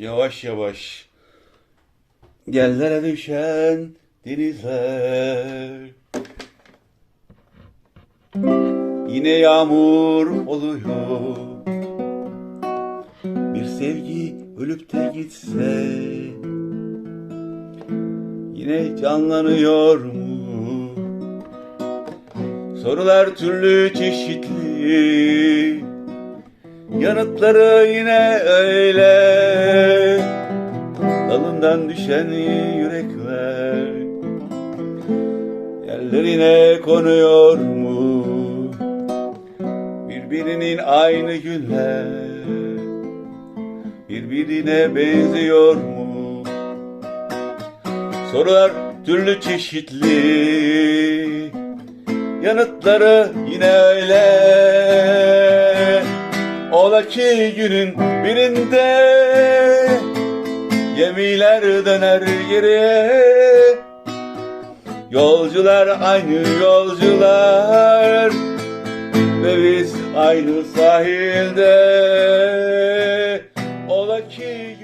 yavaş yavaş. Gellere düşen denizler. Yine yağmur oluyor. Bir sevgi ölüp de gitse Yine canlanıyor mu? Sorular türlü çeşitli Yanıtları yine öyle Dalından düşen yürekler Yerlerine konuyor mu? Birbirinin aynı güller Birbirine benziyor mu? Sorular türlü çeşitli Yanıtları yine öyle Ola ki günün birinde Gemiler döner geriye. Yolcular aynı yolcular Ve biz aynı sahilde. Ola ki